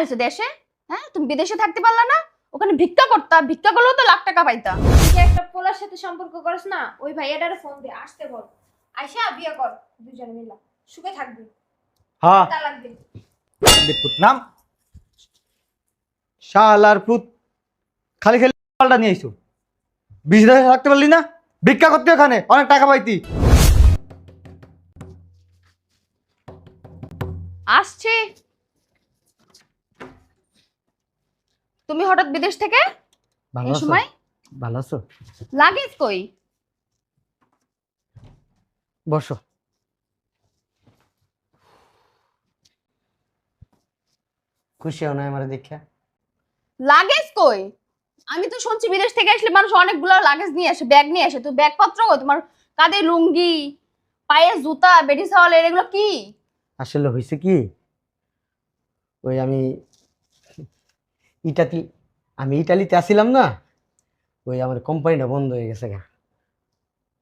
জন্য দেশে? হ্যাঁ তুমি বিদেশে থাকতে পারলা না? ওখানে ভিক্ষা করতা ভিক্ষা করলেও তো লাখ টাকা পাইতা। যে একটা পোলার সাথে সম্পর্ক করস না ওই ভাইয়াটারে ফোন দে আসতে বল। আইসা বিয়ে কর দুজনে মিলা। সুখে থাকবি। হ্যাঁ। তালাক দে। দেখপুত নাম? শালার পুত। খালি খালি পাল্টা নিয়ে আইসো বিশ দেশে থাকতে পারলি না? ভিক্ষা করতে ওখানে অনেক টাকা পাইতি। আসছে। তুমি হঠাৎ বিদেশ থেকে ভালো আছো? সময়? ভালো আছো? লাগেজ কই? বসো। খুশি হও না আমার দেখা? লাগেজ কই? আমি তো শুনছি বিদেশ থেকে আসলে মানুষ অনেকগুলো লাগেজ নিয়ে আসে ব্যাগ নিয়ে আসে। তো ব্যাগপত্র তোমার কাঁধে লুঙ্গি পায়ে জুতা সাওয়াল এগুলো কি? আসলে হয়েছে কি? ওই আমি ইটালি। আমি ইটালিতে আসিলাম না, ওই আমার কোম্পানিটা বন্ধ হয়ে গেছে গা।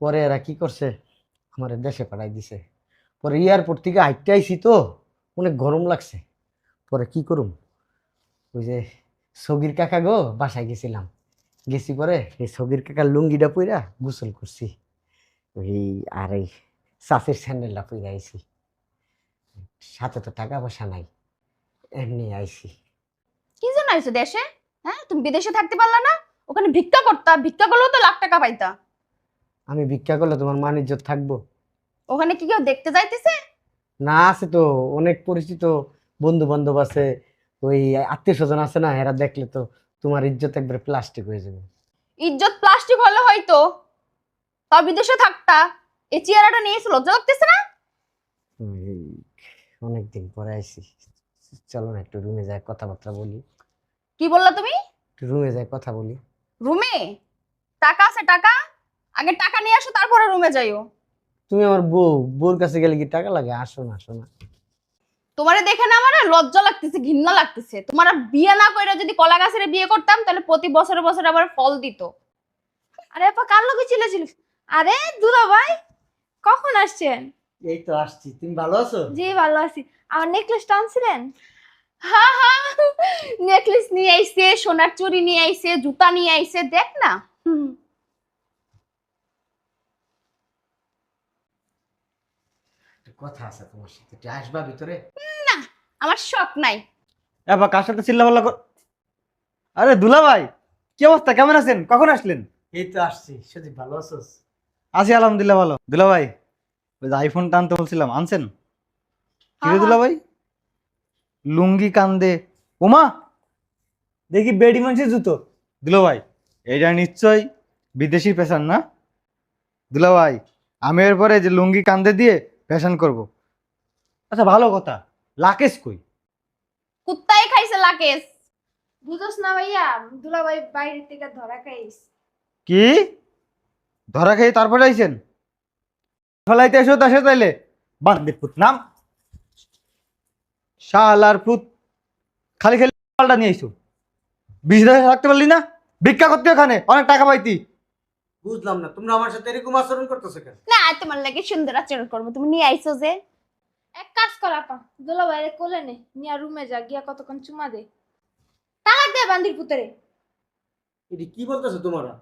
পরে এরা কি করছে, আমার দেশে পাঠাই দিছে। পরে এয়ারপোর্ট থেকে হাইটে আইছি তো, অনেক গরম লাগছে। পরে কি করুম? ওই যে সগির কাকা গো, বাসায় গেছিলাম। গেছি পরে এই সগির কাকার লুঙ্গিটা পইরা গোসল করছি। ওই আর এই চাষের স্যান্ডেলটা পইরা আইছি। সাথে তো টাকা পয়সা নাই, এমনি জন্য আইছো দেশে? হ্যাঁ তুমি বিদেশে থাকতে পারলা না? ওখানে ভিক্ষা করতা ভিক্ষা করলেও তো লাখ টাকা পাইতা। আমি ভিক্ষা করলে তোমার মান ইজ্জত থাকব। ওখানে কি কেউ দেখতে যাইতেছে? না আছে তো অনেক পরিচিত বন্ধু বান্ধব আছে ওই আত্মীয় স্বজন আছে না এরা দেখলে তো তোমার ইজ্জত একবারে প্লাস্টিক হয়ে যাবে। ইজ্জত প্লাস্টিক হলে হয়তো তা বিদেশে থাকতা এই চেয়ারাটা নিয়ে এসে লজ্জা লাগতেছে না? অনেক দিন পরে আইছি চলো না একটু রুমে যাই কথাবার্তা বলি। কি বললা তুমি? রুমে যাই কথা বলি। রুমে? টাকা আছে টাকা? আগে টাকা নিয়ে আসো তারপরে রুমে যাইও। তুমি আমার বউ বউর কাছে গেলে কি টাকা লাগে? আসো না আসো না। তোমারে দেখে না আমার লজ্জা লাগতেছে ঘৃণা লাগতেছে। তোমার বিয়ে না করে যদি কলা গাছের বিয়ে করতাম তাহলে প্রতি বছরে বছরে আবার ফল দিত। আরে আপা কার লোকে চিলেছিল আরে দুলা ভাই কখন আসছেন? এই তো আসছি। তুমি ভালো আছো? জি ভালো আছি। আমার নেকলেসটা আনছিলেন? হ্যাঁ হ্যাঁ নেকলেস নিয়ে আইছে সোনার চুড়ি নিয়ে আইছে জুতা নিয়ে আইছে দেখ না। কথা আছে তোমার সাথে আসবা ভিতরে? আমার শখ নাই। এবার কার সাথে চিল্লা পাল্লা কর আরে দুলা ভাই কি অবস্থা? কেমন আছেন? কখন আসলেন? এই তো আসছি। সুদীপ ভালো আছোস? আছি আলহামদুলিল্লাহ ভালো। দুলা ভাই ওই যে আইফোনটা আনতে বলছিলাম আনছেন? কি দুলা ভাই লুঙ্গি কান্দে। ওমা! দেখি বেডি মানুষের জুতো। দুলা ভাই এইটা নিশ্চয় বিদেশি ফ্যাশন না? দুলা ভাই আমি এরপরে যে লুঙ্গি কান্দে দিয়ে ফ্যাশন করব। আচ্ছা ভালো কথা। লাকেশ কই? কুত্তাই খাইছে লাকেশ। বুঝোস না ভাইয়া দুলা ভাই বাইরে থেকে ধরা খাইস কি? ধরা খেয়ে তারপরে আইছেন? ফেলাইতে এসো তাসে তাইলে। বান্দির পুত নাম শালার পুত খালি খালি পাল্টা নিয়ে আইসো বিশ দেশে থাকতে পারলি না? ভিক্ষা করতে ওখানে? অনেক টাকা পাইতি। বুঝলাম না তোমরা আমার সাথে এরকম আচরণ করতেছো কেন? না তোমার লাগে সুন্দর আচরণ করব। তুমি নিয়ে আইছো যে। এক কাজ কর আপা দুলা ভাইরে কোলে নে। নিয়া রুমে যা গিয়া কতক্ষণ চুমা দে। তালাক দে বান্দির পুতরে। এটি কি বলতেছো তোমরা?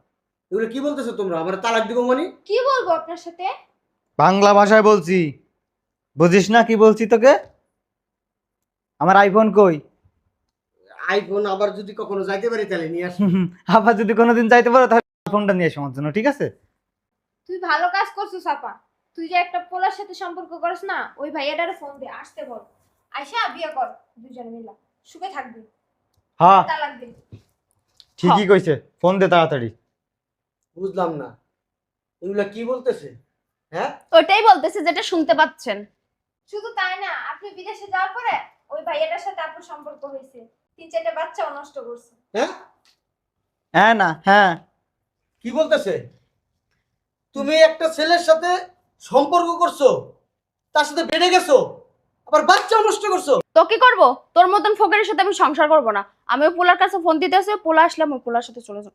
এগুলো কি বলতেছো তোমরা? আমার তালাক দিব মানে? কি বলব আপনার সাথে? বাংলা ভাষায় বলছি। বুঝিস না কি বলছি তোকে? আমার আইফোন কই? আইফোন আবার যদি কখনো যাইতে পারি তাহলে নিয়ে আস। আবার যদি কোনোদিন যাইতে পারো তাহলে ফোনটা নিয়ে এসো আমার জন্য ঠিক আছে? তুই ভালো কাজ করছিস আপা। তুই যে একটা পোলার সাথে সম্পর্ক করস না ওই ভাইয়াটারে ফোন দে আসতে বল। আইসা বিয়ে কর দুজনে মিলা। সুখে থাকবি। হ্যাঁ। তালাক দে ঠিকই কইছে ফোন দে তাড়াতাড়ি। বুঝলাম না। এগুলা কি বলতেছে? হ্যাঁ? ওটাই বলতেছে যেটা শুনতে পাচ্ছেন। শুধু তাই না আপনি বিদেশে যাওয়ার পরে ওই ভাইয়াটার সাথে আপনার সম্পর্ক হয়েছে। তিন চারটে বাচ্চাও নষ্ট করছে। হ্যাঁ? হ্যাঁ না হ্যাঁ। কি বলতেছে? তুমি একটা ছেলের সাথে সম্পর্ক করছ তার সাথে বেড়ে গেছো আবার বাচ্চা নষ্ট করছ। তো কি করব? তোর মতন ফকিরের সাথে আমি সংসার করব না। আমি ওই পোলার কাছে ফোন দিতে আসি পোলা আসলাম ওই পোলার সাথে চলে যাব।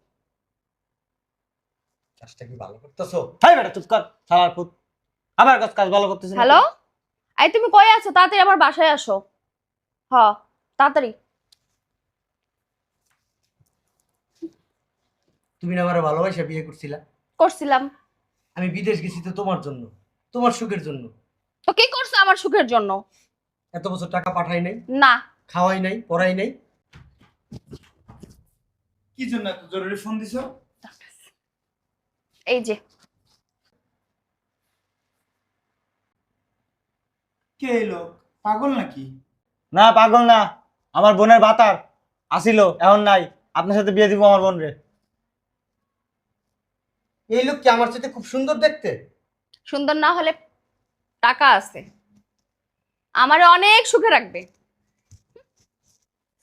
কাজটা কি ভালো করতেছো? হাই বেটা চুপ কর সালার পুত আবার কাজ কাজ ভালো করতেছিস হ্যালো? এই তুমি কই আছো? তাড়াতাড়ি আমার বাসায় আসো। তাড়াতাড়ি। তুমি না আমার ভালোবাসা বিয়ে করছিলা? করছিলাম। আমি বিদেশ গেছি তো তোমার জন্য তোমার সুখের জন্য। তো কি করছ আমার সুখের জন্য? এত বছর টাকা পাঠাই নাই? না। খাওয়াই নাই পড়াই নাই? কি জন্য এত জরুরি ফোন দিছো? এই যে। কে এই লোক? পাগল নাকি? না পাগল না। আমার বোনের বাতার আসিল এখন নাই। আপনার সাথে বিয়ে দিব আমার বোন রে এই লোক কি আমার সাথে খুব সুন্দর দেখতে? সুন্দর না হলে টাকা আছে। আমারে অনেক সুখে রাখবে।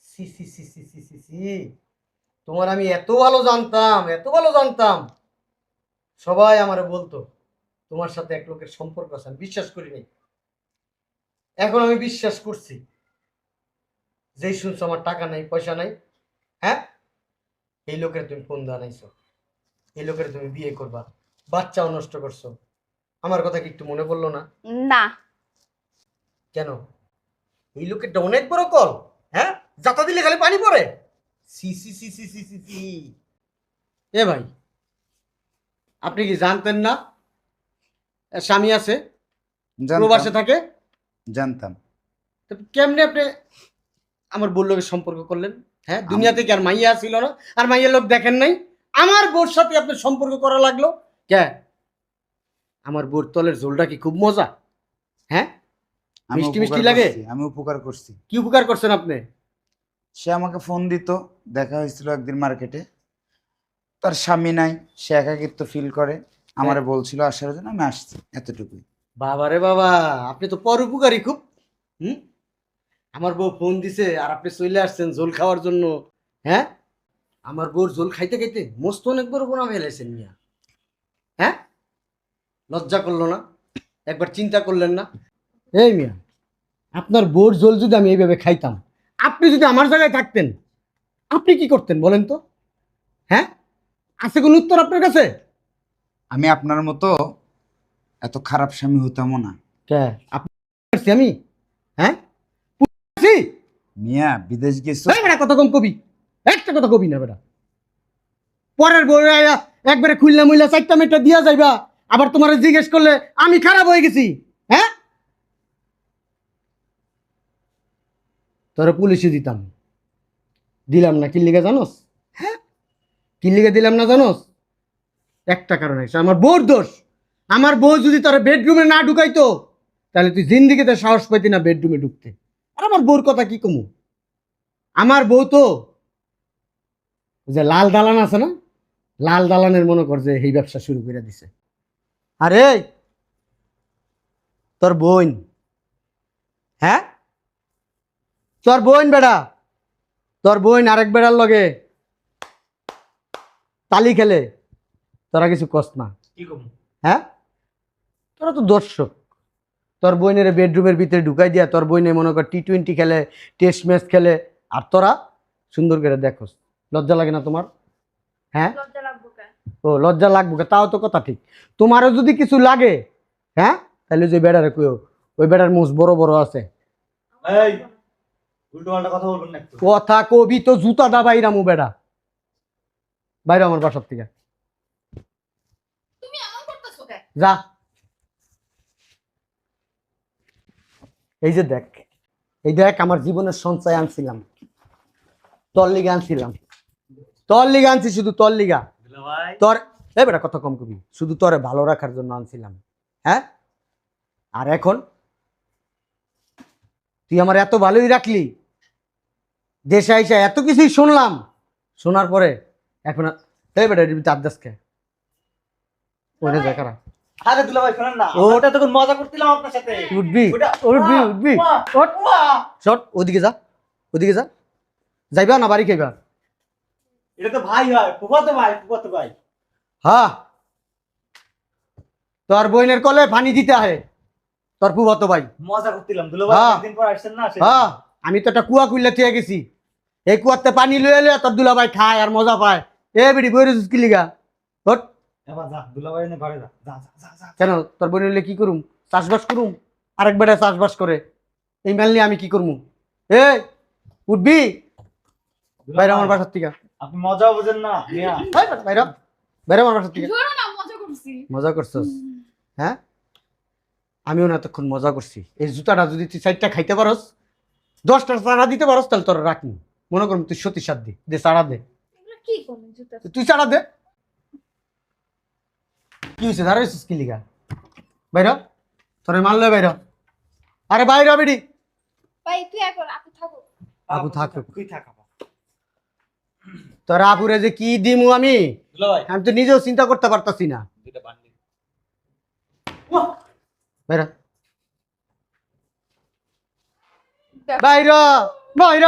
সি সি সি সি সি সি সি। তোমার আমি এত ভালো জানতাম এত ভালো জানতাম। সবাই আমারে বলতো তোমার সাথে এক লোকের সম্পর্ক আছে আমি বিশ্বাস করিনি। এখন আমি বিশ্বাস করছি। যেই শুনছো আমার টাকা নাই পয়সা নাই হ্যাঁ? এই লোকের তুমি ফোন দাঁড়াইছো এই লোকের তুমি বিয়ে করবা বাচ্চাও নষ্ট করছ। আমার কথা কি একটু মনে পড়ল না? না। কেন? এই লোকেরটা অনেক বড় কল হ্যাঁ? যাতা দিলে খালি পানি পড়ে। সি সি সি সি সি সি সি। এ ভাই আপনি কি জানতেন না? স্বামী আছে প্রবাসে থাকে? জানতাম। তো কেমনে আপনি আমার বউর লোকের সম্পর্ক করলেন। হ্যাঁ দুনিয়াতে কি আর মাইয়া ছিল না? আর মাইয়া লোক দেখেন নাই। আমার বউর সাথে আপনার সম্পর্ক করা লাগল। কে? আমার বউর তলের ঝোলটা কি খুব মজা? হ্যাঁ? মিষ্টি মিষ্টি উপকার লাগে? আমি উপকার করছি। কি উপকার করছেন আপনি? সে আমাকে ফোন দিত দেখা হয়েছিল একদিন মার্কেটে। তার স্বামী নাই সে একাকিত্ব ফিল করে। আমারে বলছিল আসার জন্য আমি আসছি এতটুকুই। বাবা রে বাবা আপনি তো পরোপকারী খুব। হুম? আমার বউ ফোন দিছে আর আপনি চলে আসছেন ঝোল খাওয়ার জন্য। হ্যাঁ? আমার বউর ঝোল খাইতে খাইতে মস্ত অনেক বড় বোনা ফেলেছেন মিয়া। হ্যাঁ? লজ্জা করল না? একবার চিন্তা করলেন না? এই মিয়া আপনার বউর ঝোল যদি আমি এইভাবে খাইতাম আপনি যদি আমার জায়গায় থাকতেন আপনি কি করতেন বলেন তো? হ্যাঁ? আছে কোন উত্তর আপনার কাছে? আমি আপনার মতো এত খারাপ স্বামী হতামও না। কে? আপনি আমি? হ্যাঁ? করছি? মিয়া বিদেশ গেছো? এই বেটা কত কম কবি। একটা কথা কবি না বেটা। পরের বই একবারে মুইলা চারটা মেটটা দিয়া যাইবা। আবার তোমার জিজ্ঞেস করলে আমি খারাপ হয়ে গেছি। হ্যাঁ? তোরা পুলিশে দিতাম। দিলাম না কিল্লিগা জানোস? হ্যাঁ? কিল্লিগা দিলাম না জানোস? একটা কারণ আছে আমার বউর দোষ। আমার বউ যদি তোর বেডরুমে না ঢুকাইতো তাহলে তুই জিন্দিগিতে সাহস পাইতি না বেডরুমে ঢুকতে। আর আমার বউর কথা কি কমু? আমার বউ তো যে লাল দালান আছে না? লাল দালানের মনে কর যে এই ব্যবসা শুরু করে দিছে। আরে তোর বোন। হ্যাঁ? তোর বোন বেড়া। তোর বোন আরেক বেড়ার লগে তালি খেলে। তোরা কিছু কষ্ট না। কি কম? হ্যাঁ? তোরা তো দর্শক। তোর বইনের বেডরুমের ভিতরে ঢুকাই দিয়া তোর বইনে মনে কর টি টোয়েন্টি খেলে টেস্ট ম্যাচ খেলে। আর তোরা সুন্দর করে দেখোস। লজ্জা লাগে না তোমার? হ্যাঁ? লজ্জা লাগবো কেন? ও লজ্জা লাগবো তাও তো কথা ঠিক। তোমারও যদি কিছু লাগে হ্যাঁ? তাহলে যে বেড়ারে কইও ওই বেড়ার মুখ বড় বড় আছে। কথা বলবেন না একটু। কথা কবি তো জুতাটা বাইরামু বেড়া। বাইরে আমার বাসার থেকে। তুমি এমন করতেছো কেন? যা। এই যে দেখ এই দেখ আমার জীবনের সঞ্চয় আনছিলাম। তোর লিগা আনছিলাম। তোর লিগা আনছি শুধু তোর লিগা তোর এ বেটা কত কম কবি শুধু তোরে ভালো রাখার জন্য আনছিলাম। হ্যাঁ? আর এখন তুই আমার এত ভালোই রাখলি। দেশে আইসা এত কিছুই শুনলাম। শোনার পরে এখন এই বেটা চার দাসকে ওটা দেখারা আরে দুলা ভাই শোনেন না। ওটা। তখন মজা করছিলাম আপনার সাথে। উঠবি উঠবি উঠবি। ওয়া, ওঠ। ওয়া। শট ওদিকে যা ওদিকে যা। যাইবা না বাড়ি খাইবা? এটা তো ভাই হয় ফুফাতো ভাই ফুফাতো ভাই। হ্যাঁ তোর বইনের কলে পানি দিতে আহে। তোর পুবত ভাই। মজা করছিলাম দুলা ভাই। পর আসছেন না হ্যাঁ আমি তো একটা কুয়া কুইলে থিয়ে গেছি। এই কুয়াতে পানি লয়ে লয়ে তোর দুলা ভাই খায় আর মজা পায়। এ বিড়ি বই রেছিস কি লিগা ওঠ এবার যা দুলা ভাই ঘরে যা যা যা, যা যা। কেন? তোর বোন কি করুম? চাষবাস করুম? আরেক বেড়া চাষবাস করে। এই মেল নিয়ে আমি কি করব এ উঠবি? বাইরে আমার বাসার থেকে। আপনি মজা বোঝেন না বাইরে বাইরে। আমার বাসা থেকে। মজা করছস? হ্যাঁ? আমিও না এতক্ষণ মজা করছি। এই জুতাটা যদি তুই চারটা খাইতে পারস দশটা চারা দিতে পারস তাহলে তোর রাখনি মনে করুন তুই সতী সাত দি দে চারা দে। কি করব তুই চারা দে। কি হয়েছে দাঁড়াইছিস কি লিগা? বাইর। তোরে মারলে বাইর আরে বাইর বেডি ভাই তুই একবার আপু থাকো। আপু থাকুক। তুই থাক তোর আপুরে যে কি দিমু আমি? আমি তো নিজেও চিন্তা করতে পারতাছি না। বাইর বাইর।